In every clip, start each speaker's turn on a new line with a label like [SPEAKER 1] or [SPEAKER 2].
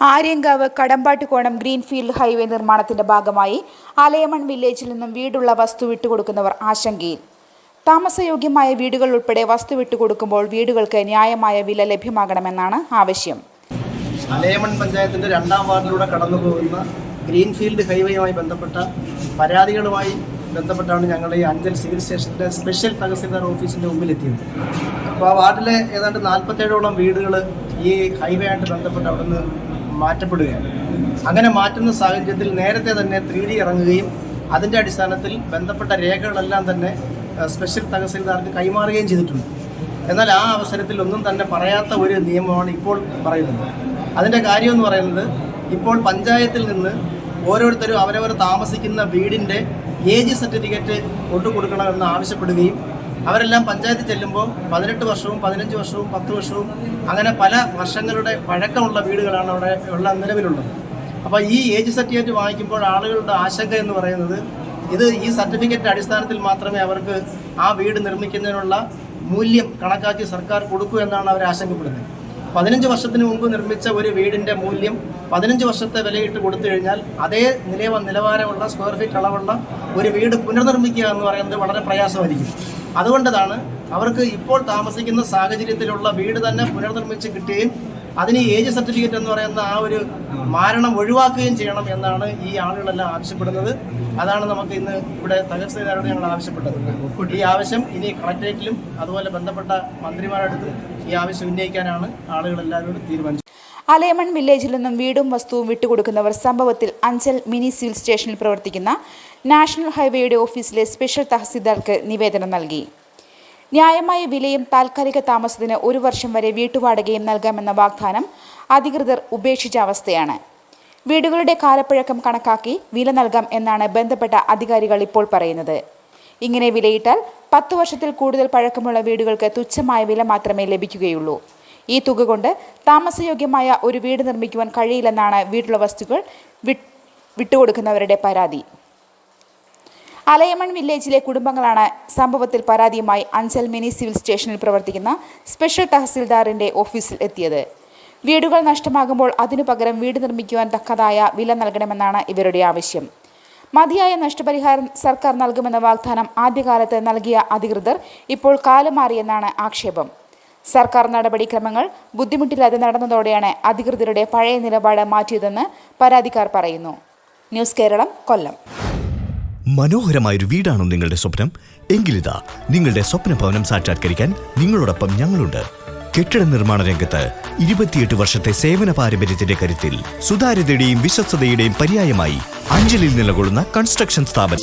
[SPEAKER 1] Aryankavu Kadambattukonam greenfield highway നിർമ്മാണത്തിന്റെ ഭാഗമായി അലയമൺ വില്ലേജിൽ നിന്നും വീടുള്ള വസ്തു വിട്ടുകൊടുക്കുന്നവർ ആശങ്കയിൽ. താമസയോഗ്യമായ വീടുകൾ ഉൾപ്പെടെ വസ്തു വിട്ടുകൊടുക്കുമ്പോൾ വീടുകൾക്ക് ന്യായമായ വില ലഭ്യമാകണമെന്നാണ് ആവശ്യം.
[SPEAKER 2] അലയമൺ പഞ്ചായത്തിന്റെ രണ്ടാം വാർഡിലൂടെ കടന്നു പോകുന്ന ഗ്രീൻഫീൽഡ് ഹൈവേയുമായി ബന്ധപ്പെട്ട പരാതികളുമായി ബന്ധപ്പെട്ടാണ് ഞങ്ങൾ ഈ അഞ്ചൽ സിവിൽ സ്റ്റേഷന്റെ സ്പെഷ്യൽ തഹസിൽദാർ ഓഫീസിന്റെ മുമ്പിലെത്തിയത്. അപ്പോൾ ആ വാർഡിലെ ഏതാണ്ട് നാൽപ്പത്തേഴോളം വീടുകൾ ഈ ഹൈവേ ആയിട്ട് ബന്ധപ്പെട്ട് അവിടുന്ന് മാറ്റപ്പെടുകയാണ്. അങ്ങനെ മാറ്റുന്ന സാഹചര്യത്തിൽ നേരത്തെ തന്നെ ത്രീ ഡി ഇറങ്ങുകയും അതിന്റെ അടിസ്ഥാനത്തിൽ ബന്ധപ്പെട്ട രേഖകളെല്ലാം തന്നെ സ്പെഷ്യൽ തഹസിൽദാർക്ക് കൈമാറുകയും ചെയ്തിട്ടുണ്ട്. എന്നാൽ ആ അവസരത്തിൽ ഒന്നും തന്നെ പറയാത്ത ഒരു നിയമമാണ് ഇപ്പോൾ പറയുന്നത്. അതിന്റെ കാര്യം എന്ന് പറയുന്നത് ഇപ്പോൾ പഞ്ചായത്തിൽ നിന്ന് ഓരോരുത്തരും അവരവർ താമസിക്കുന്ന വീടിന്റെ ഏജ് സർട്ടിഫിക്കറ്റ് കൊണ്ടു കൊടുക്കണമെന്ന് ആവശ്യപ്പെടുകയും അവരെല്ലാം പഞ്ചായത്തിൽ ചെല്ലുമ്പോൾ പതിനെട്ട് വർഷവും പതിനഞ്ച് വർഷവും പത്ത് വർഷവും അങ്ങനെ പല വർഷങ്ങളുടെ പഴക്കമുള്ള വീടുകളാണ് അവിടെ ഉള്ള നിലവിലുള്ളത്. അപ്പോൾ ഈ ഏജ് സർട്ടിഫിക്കറ്റ് വാങ്ങിക്കുമ്പോൾ ആളുകളുടെ ആശങ്ക എന്ന് പറയുന്നത് ഇത് ഈ സർട്ടിഫിക്കറ്റ് അടിസ്ഥാനത്തിൽ മാത്രമേ അവർക്ക് ആ വീട് നിർമ്മിക്കുന്നതിനുള്ള മൂല്യം കണക്കാക്കി സർക്കാർ കൊടുക്കൂ എന്നാണ് അവർ ആശങ്കപ്പെടുന്നത്. പതിനഞ്ച് വർഷത്തിന് മുമ്പ് നിർമ്മിച്ച ഒരു വീടിന്റെ മൂല്യം പതിനഞ്ച് വർഷത്തെ വിലയിട്ട് കൊടുത്തു കഴിഞ്ഞാൽ അതേ നിലവ നിലവാരമുള്ള സ്ക്വയർ ഫീറ്റ് അളവുള്ള ഒരു വീട് പുനർനിർമ്മിക്കുക എന്ന് പറയുന്നത് വളരെ പ്രയാസമായിരിക്കും. അതുകൊണ്ടതാണ് അവർക്ക് ഇപ്പോൾ താമസിക്കുന്ന സാഹചര്യത്തിലുള്ള വീട് തന്നെ പുനർനിർമ്മിച്ച് കിട്ടുകയും അതിന് ഏജ് സർട്ടിഫിക്കറ്റ് എന്ന് പറയുന്ന ആ ഒരു മാരണം ഒഴിവാക്കുകയും ചെയ്യണം എന്നാണ് ഈ ആളുകളെല്ലാം ആവശ്യപ്പെടുന്നത്. അതാണ് നമുക്ക് ഇന്ന് ഇവിടെ തഹസിൽദാരോട് ഞങ്ങൾ ആവശ്യപ്പെട്ടത്. ഈ ആവശ്യം ഇനി കളക്ടറേറ്റിലും അതുപോലെ ബന്ധപ്പെട്ട മന്ത്രിമാരടുത്ത് ഈ ആവശ്യം ഉന്നയിക്കാനാണ് ആളുകളെല്ലാവരോടും തീരുമാനിച്ചത്.
[SPEAKER 1] അലയമൺ വില്ലേജിൽ നിന്നും വീടും വസ്തുവും വിട്ടുകൊടുക്കുന്നവർ സംഭവത്തിൽ അഞ്ചൽ മിനി സിവിൽ സ്റ്റേഷനിൽ പ്രവർത്തിക്കുന്ന നാഷണൽ ഹൈവേയുടെ ഓഫീസിലെ സ്പെഷ്യൽ തഹസീൽദാർക്ക് നിവേദനം നൽകി. ന്യായമായ വിലയും താൽക്കാലിക താമസത്തിന് ഒരു വർഷം വരെ വീട്ടുവാടകയും നൽകാമെന്ന വാഗ്ദാനം അധികൃതർ ഉപേക്ഷിച്ച അവസ്ഥയാണ്. വീടുകളുടെ കാലപ്പഴക്കം കണക്കാക്കി വില നൽകാം എന്നാണ് ബന്ധപ്പെട്ട അധികാരികൾ ഇപ്പോൾ പറയുന്നത്. ഇങ്ങനെ വിലയിട്ടാൽ പത്തു വർഷത്തിൽ കൂടുതൽ പഴക്കമുള്ള വീടുകൾക്ക് തുച്ഛമായ വില മാത്രമേ ലഭിക്കുകയുള്ളൂ. ഈ തുക കൊണ്ട് താമസയോഗ്യമായ ഒരു വീട് നിർമ്മിക്കുവാൻ കഴിയില്ലെന്നാണ് വീട്ടിലെ വസ്തുക്കൾ വിട്ട് വിട്ടുകൊടുക്കുന്നവരുടെ പരാതി. അലയമൺ വില്ലേജിലെ കുടുംബങ്ങളാണ് സംഭവത്തിൽ പരാതിയുമായി അഞ്ചൽ മിനി സിവിൽ സ്റ്റേഷനിൽ പ്രവർത്തിക്കുന്ന സ്പെഷ്യൽ തഹസിൽദാറിന്റെ ഓഫീസിൽ എത്തിയത്. വീടുകൾ നഷ്ടമാകുമ്പോൾ അതിനു പകരം വീട് നിർമ്മിക്കുവാൻ തക്കതായ വില നൽകണമെന്നാണ് ഇവരുടെ ആവശ്യം. മതിയായ നഷ്ടപരിഹാരം സർക്കാർ നൽകുമെന്ന വാഗ്ദാനം ആദ്യകാലത്ത് നൽകിയ അധികൃതർ ഇപ്പോൾ കാലുമാറിയെന്നാണ് ആക്ഷേപം. സർക്കാർ നടപടിക്രമങ്ങൾ ബുദ്ധിമുട്ടില്ലാതെ നടന്നതോടെയാണ് അധികൃതരുടെ പഴയ നിലപാട് മാറ്റിയതെന്ന് പരാതിക്കാർ പറയുന്നു. ന്യൂസ് കേരളം കൊല്ലം.
[SPEAKER 3] മനോഹരമായൊരു വീടാണോ നിങ്ങളുടെ സ്വപ്നം. എങ്കിലിതാ നിങ്ങളുടെ സ്വപ്ന ഭവനം സാക്ഷാത്കരിക്കാൻ നിങ്ങളോടൊപ്പം ഞങ്ങളുണ്ട്. കെട്ടിട നിർമ്മാണ രംഗത്ത് ഇരുപത്തിയെട്ട് വർഷത്തെ സേവന പാരമ്പര്യത്തിന്റെ കരുത്തിൽ സുതാര്യതയുടെയും വിശ്വസ്തയുടെയും പര്യായമായി അഞ്ചലിൽ നിലകൊള്ളുന്ന കൺസ്ട്രക്ഷൻ സ്ഥാപനം.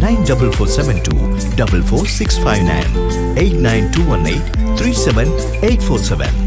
[SPEAKER 3] 9472 9472-44659, 89218-37847.